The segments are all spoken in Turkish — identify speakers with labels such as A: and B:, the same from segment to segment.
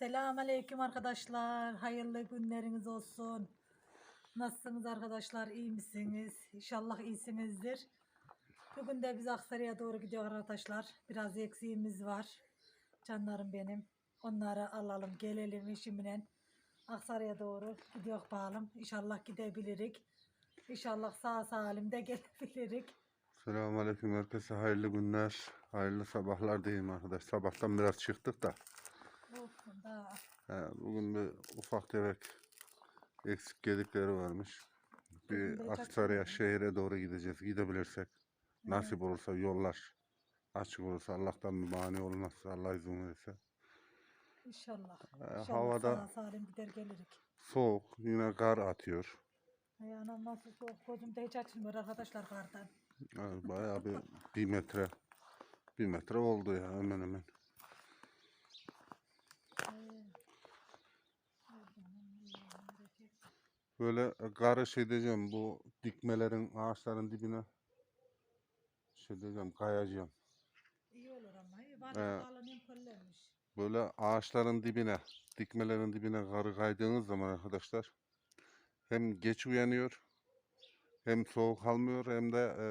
A: Selamünaleyküm arkadaşlar. Hayırlı günleriniz olsun. Nasılsınız arkadaşlar? İyi misiniz? İnşallah iyisinizdir. Bugün de biz Aksaray'a doğru gidiyor arkadaşlar. Biraz eksiğimiz var. Canlarım benim. Onları alalım, gelelim işimle. Aksaray'a doğru gidiyor bakalım. İnşallah gidebilirik. İnşallah sağ salim de gelebilirik.
B: Selamünaleyküm herkese hayırlı günler, hayırlı sabahlar diyeyim arkadaş. Sabahtan biraz çıktık da
A: Olsun
B: he, bugün bir ufak tefek eksik gedikleri varmış. Bir Aksaray'a şehire doğru gideceğiz. Gidebilirsek nasip olursa yollar açık olursa Allah'tan bir mani olmazsa Allah izin verirse.
A: İnşallah.
B: Ee,
A: İnşallah
B: havada-
A: sağ salim gider gelirik.
B: Soğuk yine kar atıyor.
A: Ay anam nasıl soğuk gözümde hiç açılmıyor arkadaşlar kardan.
B: Yani bayağı bir, bir metre bir metre oldu ya hemen hemen. Böyle karı şey diyeceğim bu dikmelerin ağaçların dibine şey diyeceğim kayacağım.
A: İyi olur ama iyi.
B: Ee. Böyle ağaçların dibine dikmelerin dibine karı kaydığınız zaman arkadaşlar hem geç uyanıyor hem soğuk almıyor hem de e,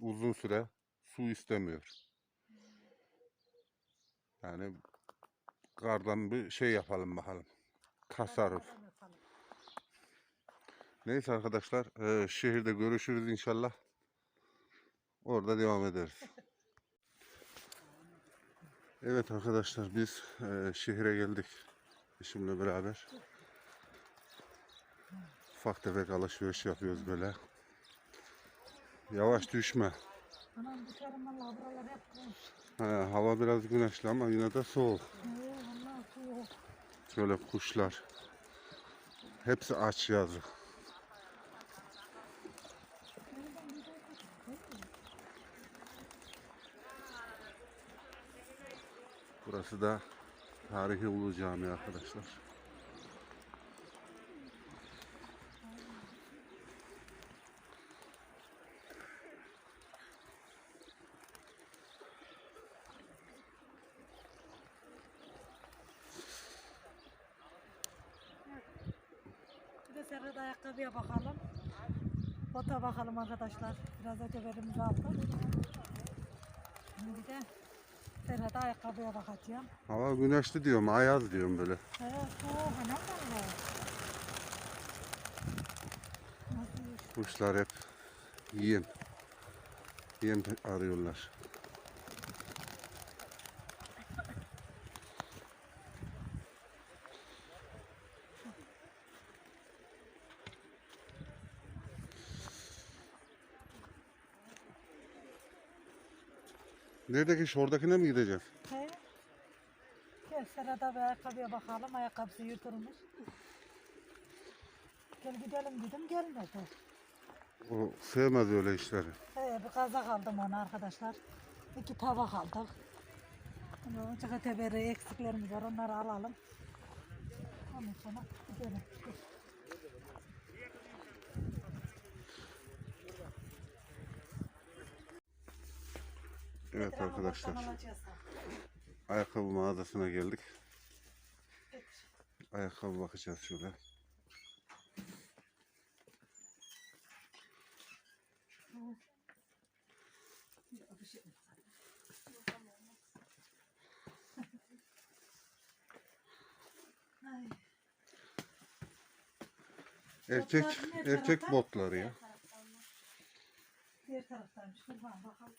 B: uzun süre su istemiyor. Yani kardan bir şey yapalım bakalım. Tasarruf.
A: Yapalım.
B: Neyse arkadaşlar, eee, şehirde görüşürüz inşallah. Orada devam ederiz. Evet arkadaşlar, biz eee, şehire geldik. Eşimle beraber. Ufak tefek alışveriş yapıyoruz böyle. Yavaş düşme.
A: Anam valla buralar hep
B: hava biraz güneşli ama yine de soğuk.
A: Soğuk.
B: Şöyle kuşlar. Hepsi aç yazık. Burası da tarihi Ulu Cami arkadaşlar.
A: Serhat ayakkabıya bakalım. Bota bakalım arkadaşlar. Biraz öteberimizi aldık. Şimdi de Serhat ayakkabıya bakacağım.
B: Hava güneşli diyorum, ayaz diyorum böyle.
A: Evet soğuk iş?
B: Kuşlar hep yem. Yem arıyorlar. Neredeki şoradakine mi gideceğiz?
A: He? Gel Serhat'a bir ayakkabıya bakalım. Ayakkabısı yırtılmış. Gel gidelim dedim gelmedi.
B: O sevmez öyle işleri.
A: He, bir kazak aldım ona arkadaşlar. İki tabak aldık. Şimdi Çıkıteberi eksiklerimiz var onları alalım. Ondan sonra gidelim.
B: Evet arkadaşlar. Ayakkabı mağazasına geldik. Ayakkabı bakacağız şöyle. Erkek erkek botları ya.
A: diğer taraftaymış. Dur bana bakalım.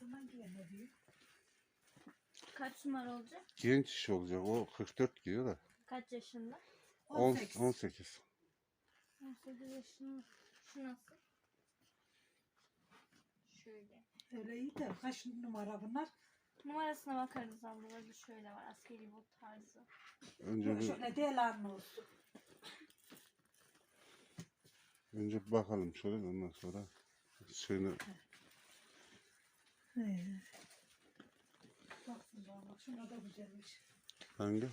A: Diyor?
C: Kaç numara olacak?
B: Genç iş olacak. O 44 giyiyor da.
C: Kaç yaşında?
B: 10,
A: 18.
B: 18.
C: 18 yaşında. Şu nasıl? Şöyle.
A: Öyle iyi de kaç numara bunlar?
C: Numarasına bakarız abla. Burada şöyle var. Askeri bot tarzı.
B: Önce
A: Yok
B: bir,
A: şöyle değil anne olsun.
B: önce bir bakalım şöyle ondan sonra şeyini
A: He. Baksın bana bak şuna da güzelmiş.
B: hangi?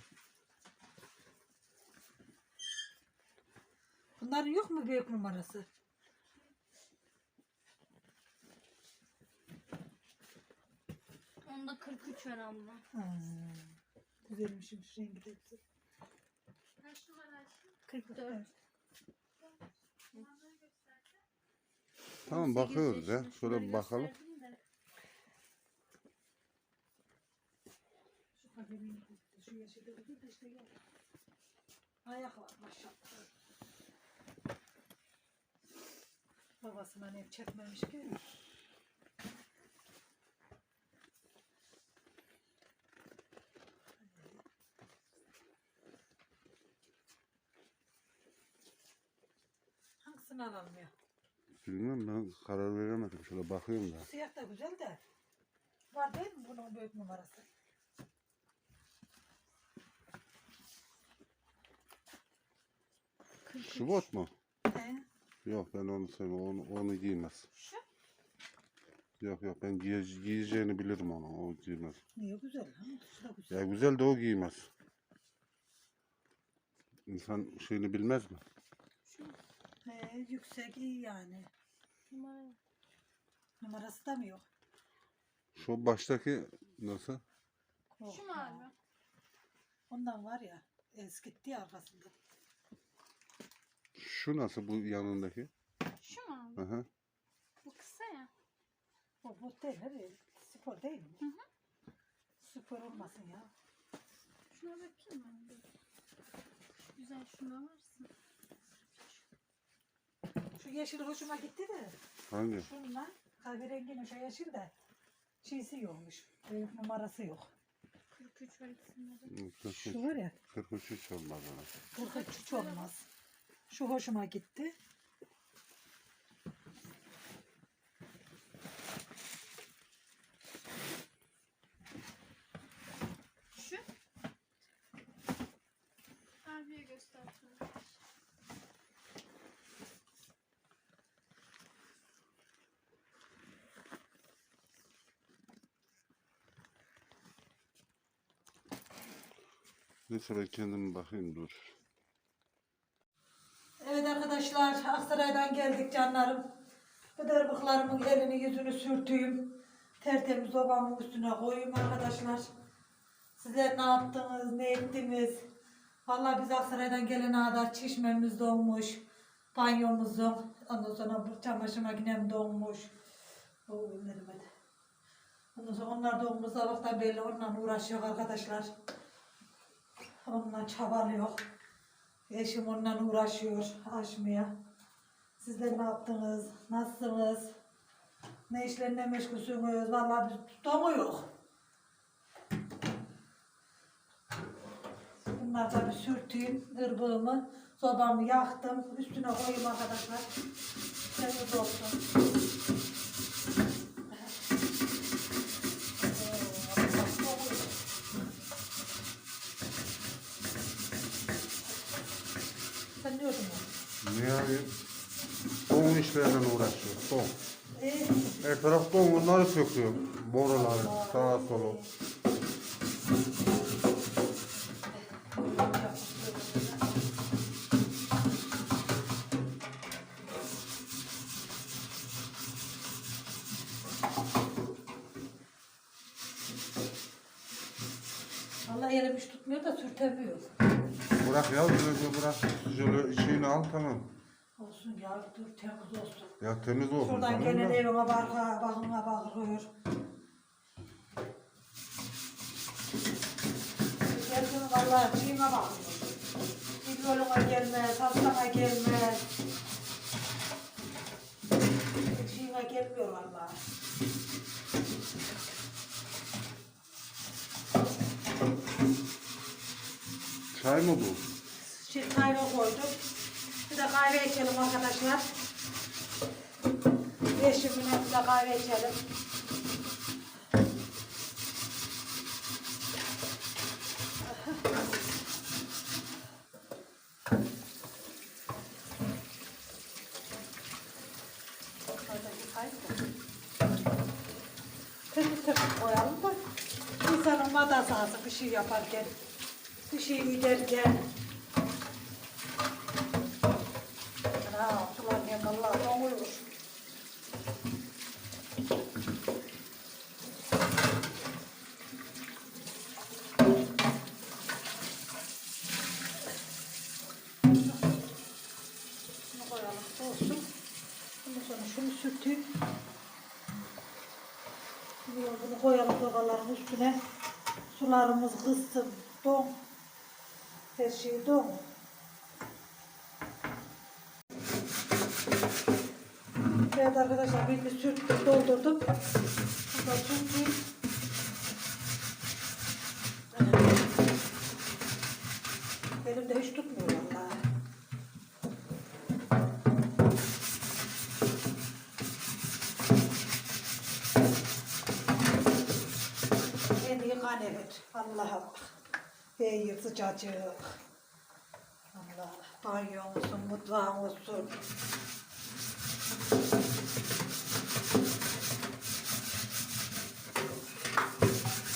A: Bunların yok mu büyük numarası?
C: Onda 43 var abla.
A: Ha, güzelmişmiş rengi de güzel.
C: Kaç numara Ayşe? 44.
A: Evet.
B: Tamam
C: 18
B: bakıyoruz ya. Şöyle bir bakalım.
C: Gösterdim de.
A: Şu yeşilde bir de işte gel. Ayak var maşallah. Babasına ne çekmemiş ki. Hangisini alalım ya?
B: Bilmiyorum ben karar veremedim. Şöyle bakıyorum da.
A: Siyah da güzel de. Var değil mi bunun büyük numarası?
B: Şu bot mu?
A: He?
B: Yok ben onu sevmem. Onu, onu giymez.
C: Şu?
B: Yok yok ben giye, giyeceğini bilirim onu. O giymez.
A: Niye güzel lan? Şu da güzel.
B: Ya güzel de o giymez. İnsan şeyini bilmez mi?
C: Şu
A: He, yüksek iyi yani.
C: numara.
A: Numarası da mı yok?
B: Şu baştaki nasıl?
C: Şu mu abi?
A: Ondan var ya eskitti ya arkasında.
B: Şu nasıl bu yanındaki?
C: Şu mu abi?
B: Hı hı.
C: Bu kısa ya.
A: O bu değil abi. Spor değil mi?
C: Hı hı.
A: Spor olmasın ya.
C: Şuna bakayım ben. bir. Güzel şuna varsın.
A: Şu yeşil hoşuma gitti de.
B: Hangi?
A: Şunla kahverenginin şu yeşil de şeysi yokmuş. Büyük numarası yok.
C: 43 var ikisinde de.
B: Hı, 43,
A: Şu var ya
B: 43 hiç olmaz ona.
A: burada hiç olmaz. Şu hoşuma gitti.
C: Şu. Abiye göster.
B: ben kendim bakayım dur.
A: Arkadaşlar Aksaray'dan geldik canlarım. Bıdırbıklarımın elini yüzünü sürtüyüm. Tertemiz obamın üstüne koyayım arkadaşlar. Sizler ne yaptınız, ne ettiniz? Vallahi biz Aksaray'dan gelene kadar çişmemiz donmuş. Banyomuzun, ondan sonra çamaşır makinem donmuş. O ellerime de. Ondan sonra onlar donmuş sabahtan belli onunla uğraşıyor arkadaşlar. Onunla çabalıyor. Eşim onunla uğraşıyor aşmaya. Sizler ne yaptınız? Nasılsınız? Ne işlerine meşgulsünüz? Vallahi biz domuyor. Bunlar da bir sürteyim. ırbığımı, sobamı yaktım. Üstüne koyayım arkadaşlar. Temiz olsun. Oo, domuyor. Sen ne diyordun ya?
B: Ne yapayım? Don işlerle uğraşıyor. Don. Her taraf don söküyor. Boruları sağa sola.
A: Vallahi elim hiç tutmuyor da sürtemiyor.
B: Bırak ya bırak. Şöyle şeyini al tamam.
A: Olsun ya dur temiz olsun.
B: Ya temiz olsun.
A: Şuradan
B: tamam
A: gelen
B: da.
A: evine barka, bakına bakıyor. Geldim vallahi şeyime bakıyor. Bir yoluna gelmez, hastana gelmez. Şeyime gelmiyor vallahi.
B: Çay mı bu?
A: Kahve koydum. De kahve içelim arkadaşlar. Eşimle bir de kahve içelim. Temiz temiz koyalım da insanın madası alsın bir şey yaparken, bir şey giderken. Şunu koyalım soğusun. Ondan sonra şunu sürteyim. Bunu, bunu koyalım sobaların üstüne. Sularımız kızsın. Don. Her şey don. Evet arkadaşlar birini sürttüm, doldurdum. Bunu da sürteyim. Elimde hiç tutmuyor Allah Allah. İyi sıcacık. Allah. Banyo olsun, mutfağın olsun.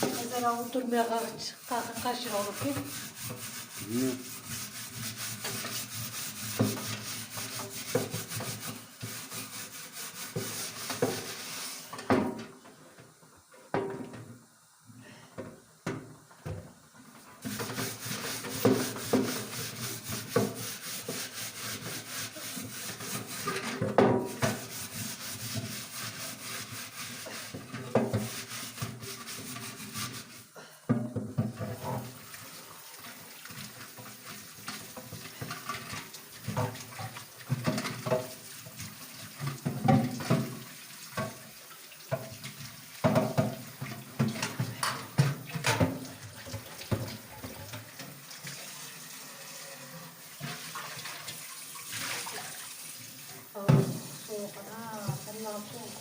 A: Mesela oturmaya kalk, kalkın lira olur ki?
B: Niye?
A: Soğuk.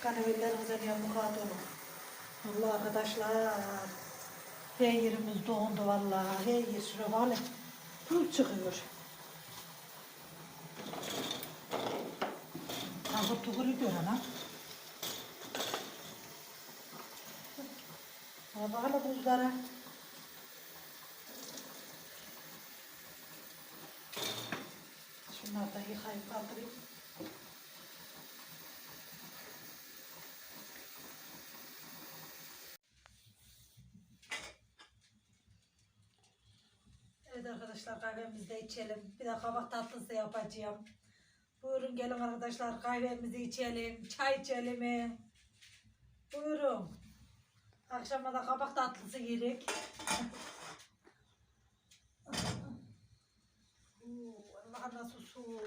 A: Kanavillerimize niye mukat olun. Allah arkadaşlar. Her yerimiz dondu vallahi. Her yer vale. Pul çıkıyor. Tahut tuhuru diyor ana. Ama bakalım buzlara. Şunları da yıkayıp kaldırayım. Evet arkadaşlar kahvemizi de içelim. Bir de kabak tatlısı yapacağım. Buyurun gelin arkadaşlar kahvemizi içelim. Çay içelim. Buyurun. Akşama da kabak tatlısı yedik. Nasıl soğuk.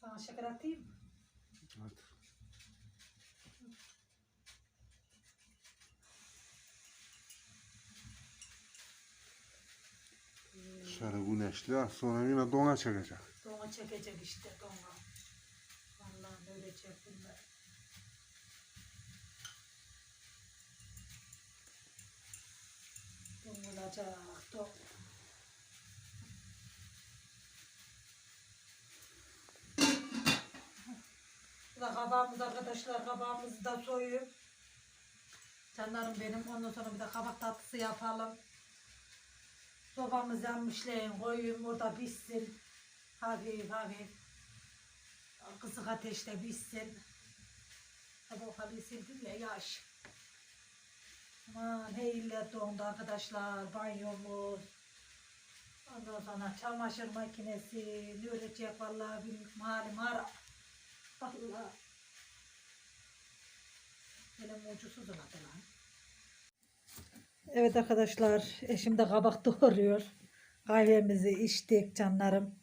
A: Sana şeker atayım mı?
B: Hadi. Şöyle güneşli, sonra yine dona çekecek.
A: Dona çekecek işte dona. Vallahi böyle çektiler. Don don. Bu da kabağımız arkadaşlar, kabağımızı da soyup. Canlarım benim, ondan sonra bir de kabak tatlısı yapalım. Sobamız yanmışlayın, koyayım orada pişsin. Hafif hafif. Kısık ateşte pişsin. O halıyı sildim ya yaş. Aman heyiller dondu arkadaşlar. Banyomuz. Ondan sonra çamaşır makinesi. Ne ölecek vallahi bilmiyorum. Halim harap. Allah. Elim ucusuz uzadı. Evet arkadaşlar, eşim de kabak doğruyor. Kahvemizi içtik canlarım.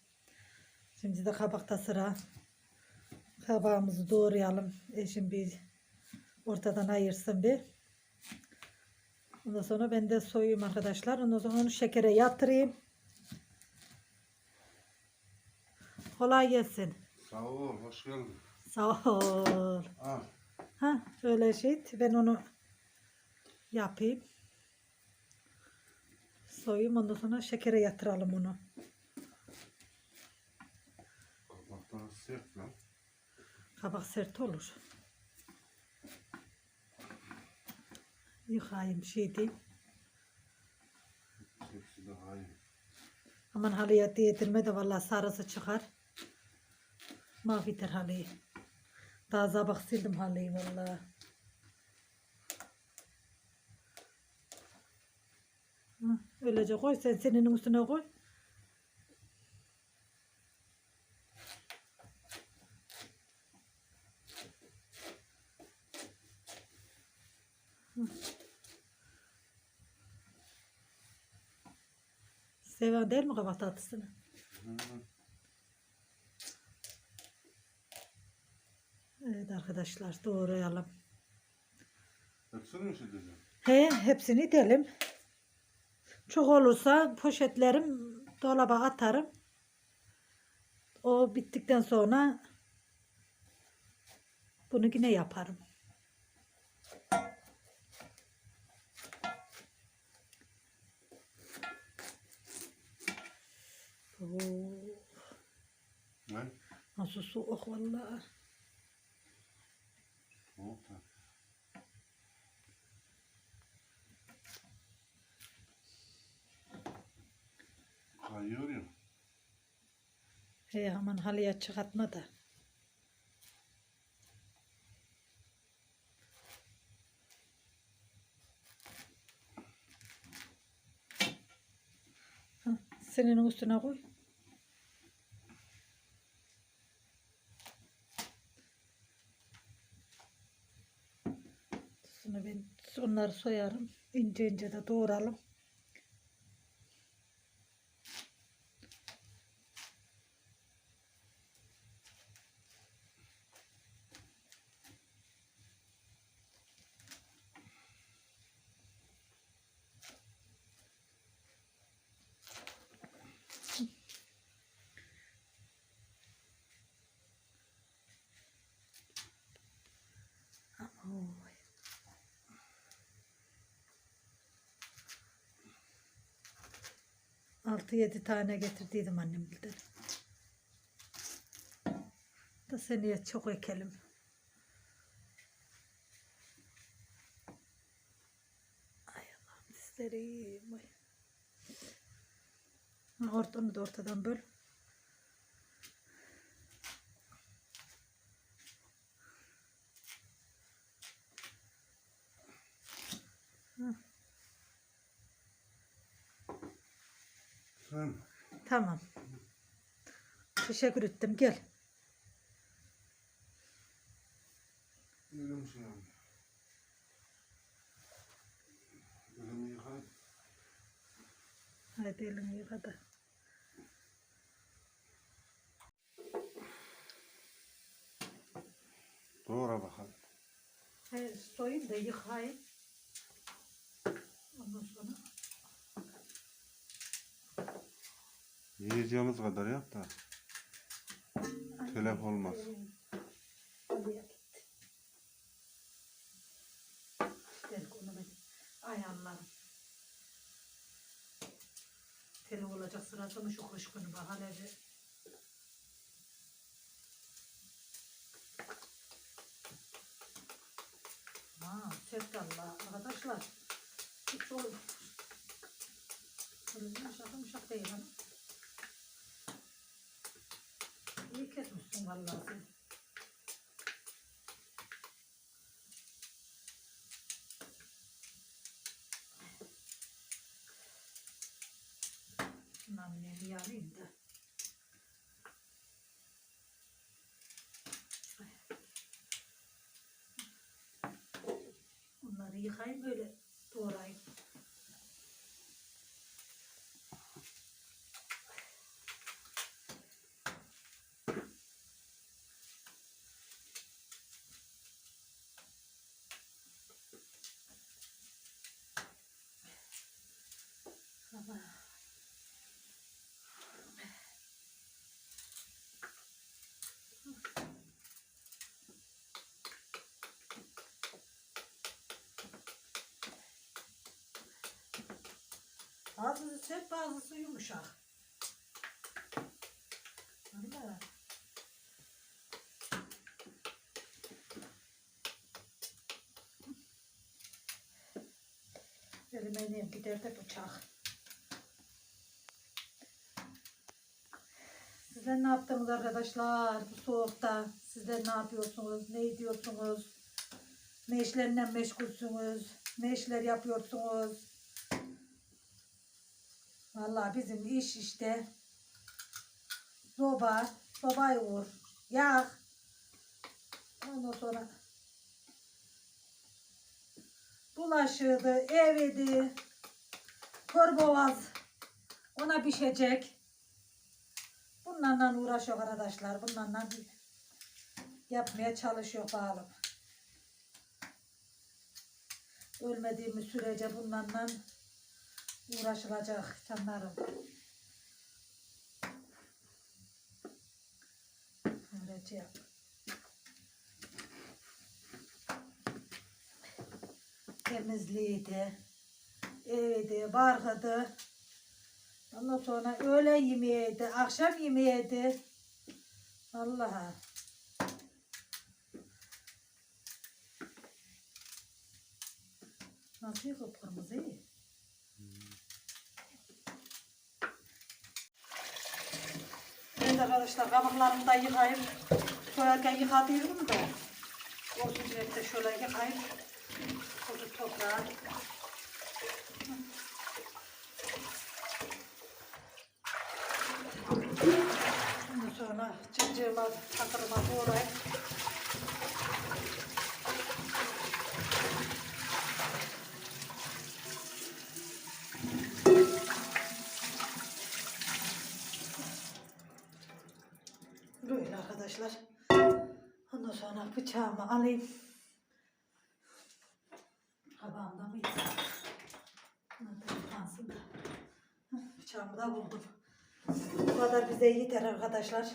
A: Şimdi de kabakta sıra. Kabağımızı doğrayalım. Eşim bir ortadan ayırsın bir. Ondan sonra ben de soyayım arkadaşlar. Ondan sonra onu şekere yatırayım. Kolay gelsin.
B: Sağ ol, hoş geldin.
A: Sağ ol.
B: Al.
A: Ha öyle şey. Ben onu yapayım. Soyayım ondan sonra şekere yatıralım onu.
B: Kabaktan sert lan.
A: Kabak sert olur. Yıkayayım şey diyeyim.
B: Hepsi daha iyi.
A: Aman halıya değdirme de vallahi sarısı çıkar. Mahveder halıyı. Daha sabah sildim halıyı vallahi. Hı, Öylece koy sen senin üstüne koy. Hı. Seven değil mi tatlısını? Evet arkadaşlar doğrayalım.
B: Hepsini mi diyeceğim?
A: He, hepsini delim. Çok olursa poşetlerim dolaba atarım. O bittikten sonra bunu yine yaparım. Oo,
B: Ne?
A: nasıl soğuk vallahi.
B: Soğuk da. Kayıyor ya.
A: He aman halıya çıkartma da. Hah, Senin üstüne koy. Nurse हो इंज इंज दूर आलो 6-7 tane getirdiydim annem bildi. Da seneye çok ekelim. Ay Allah'ım dizlerim. Ortanı da ortadan böl.
B: Sen
A: Tamam. Teşekkür ettim. Gel.
B: misin abi? Elimi yıkayıp
A: Haydi elini yıka da.
B: doğra bakalım.
A: He, soyayım da yıkayayım. Ondan sonra
B: Yiyeceğimiz kadar yap da telef olmaz.
A: Ben ayarlarım. Teli olacak sırası mı şu kış günü bir. Ha, sert Allah arkadaşlar. Hiç ol. Böyle yumuşak yumuşak değil hanım. İyi kesmişsin vallahi sen. Şundan bir bir alayım da. Bunları yıkayayım böyle doğrayayım. Tamam. Bazısı sert bazısı yumuşak. Öyle. Elime gider de bıçak. Sizler ne yaptınız arkadaşlar bu soğukta? Sizler ne yapıyorsunuz? Ne ediyorsunuz? Ne işlerle meşgulsünüz? Ne işler yapıyorsunuz? Vallahi bizim iş işte soba, sobayı vur, yak. Ondan sonra bulaşığıydı, eviydi, korboğaz, ona pişecek. Bunlarla uğraşıyor arkadaşlar. Bunlarla yapmaya çalışıyor bağlı. Ölmediğimiz sürece bunlarla uğraşılacak canlarım. Öylece yap. Temizliğiydi, eviydi, barkıydı. Ondan sonra öğle yemeğiydi, akşam yemeğiydi. Allah'a. Nasıl yıkıyor kırmızı? Ben de arkadaşlar kabuklarımı da yıkayıp koyarken yıkadıydım da. Olsun diye de şöyle yıkayıp kuzu toprağa. Ondan sonra cıncığıma, takırıma doğrayıp Böyle arkadaşlar. Bıçağımı alayım. Kabağımda mı yiyeyim? Bunlar da yıkansın da. Heh, Bıçağımı da buldum. Bu kadar bize yeter arkadaşlar.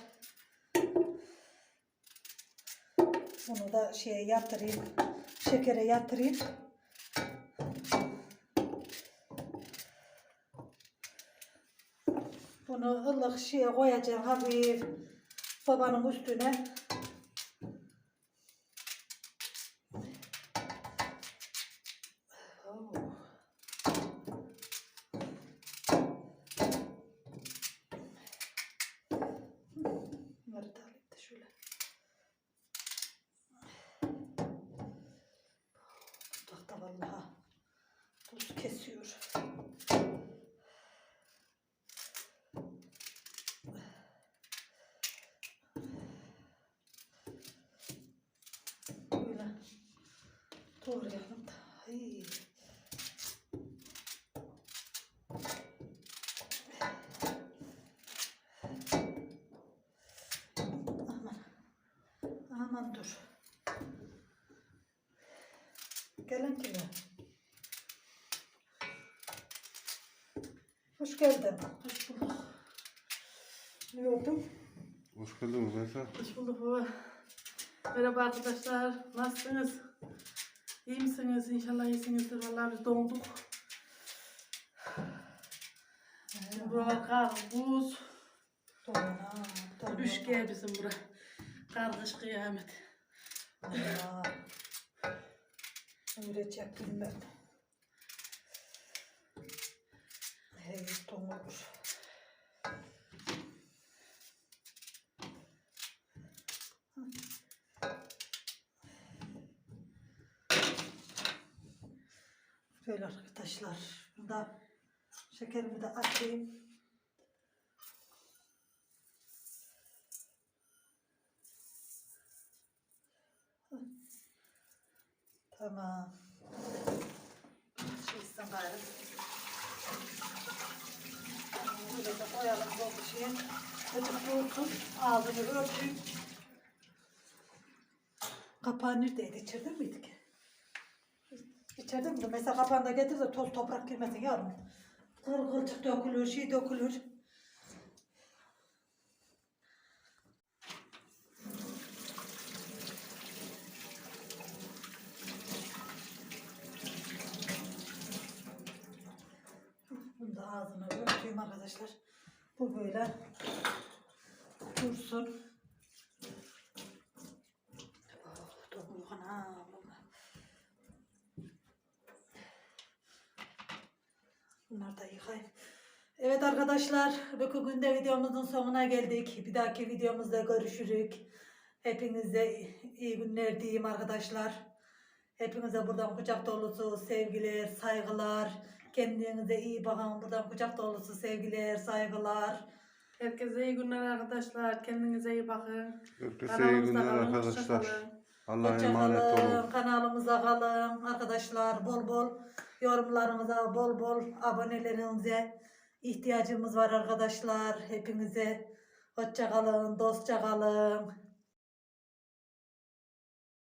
A: Bunu da şeye yatırayım. Şekere yatırayım. Bunu ılık şeye koyacağım hafif sobanın üstüne. Oo. Bunları da alayım da şöyle. Mutfakta vallahi tuz kesiyor. Böyle doğrayalım da. Ay. Aman. Aman dur. Gelin kime? Hoş geldin.
D: Hoş bulduk. Ne oldu?
B: Hoş geldiniz Neyse.
D: Hoş bulduk baba. Merhaba arkadaşlar. Nasılsınız? İyi misiniz? İnşallah iyisinizdir. Vallahi biz donduk. Şimdi buralar kar, buz.
A: Doğru. Doğru.
D: Üşke bizim bura. Kargış kıyamet.
A: Allah. Öğretecek. Hey, domur. Böyle arkadaşlar. Burada şekerimi de atayım. Tamam. Şey istem gayrı. Böyle de koyalım bu şeye. Açık dursun. Ağzını örtün. Kapağı neredeydi? İçeride miydi ki? İçeride miydi? Mesela kapağını da getir de toz toprak girmesin yavrum. Kıl kılçık dökülür, şey dökülür. Bunu da ağzına örteyim arkadaşlar. Bu böyle dursun. Oh, dokunuk anam. Bunları da yıkayayım. Evet arkadaşlar, bugün de videomuzun sonuna geldik. Bir dahaki videomuzda görüşürük. Hepinize iyi günler diyeyim arkadaşlar. Hepinize buradan kucak dolusu sevgiler, saygılar. Kendinize iyi bakın. Buradan kucak dolusu sevgiler, saygılar.
D: Herkese iyi günler arkadaşlar. Kendinize iyi bakın.
B: Herkese iyi
D: Kanalımızda
B: günler
D: kalın, hoşça
B: arkadaşlar.
D: kalın.
B: Allah'a
A: Hoşça
B: emanet
A: kalın,
B: olun.
A: Kanalımıza kalın arkadaşlar. Bol bol yorumlarınıza, bol bol abonelerinize ihtiyacımız var arkadaşlar. Hepinize hoşça kalın, dostça kalın.